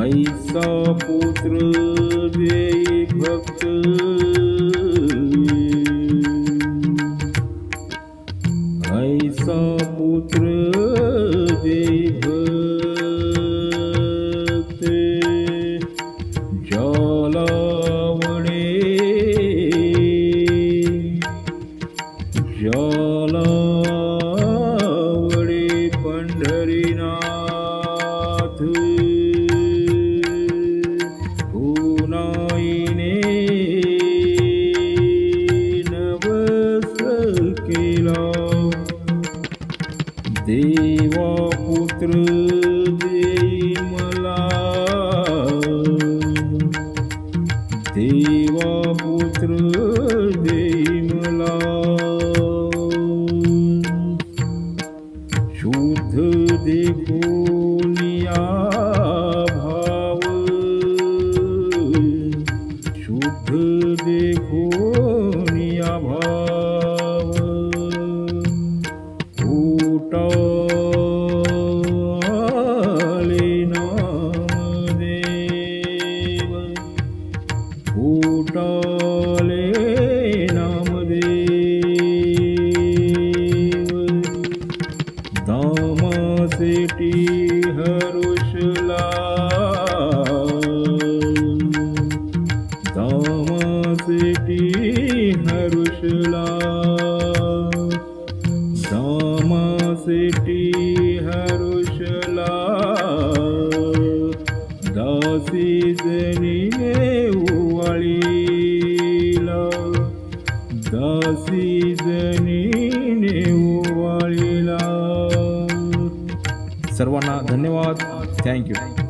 ऐसा पुत्र दे भक्त। ऐसा पुत्र दे भक्त। देवा पुत्र देई मला देवा पुत्र देई मला शुद्ध देखोनिया भाव शुद्ध देखोनिया भाव उटाले उटाले नामदेव. दामासेटी हरुषला. दामासेटी हरुषला. दामासेटी दासी जनीने सर्वांना धन्यवाद. थँक्यू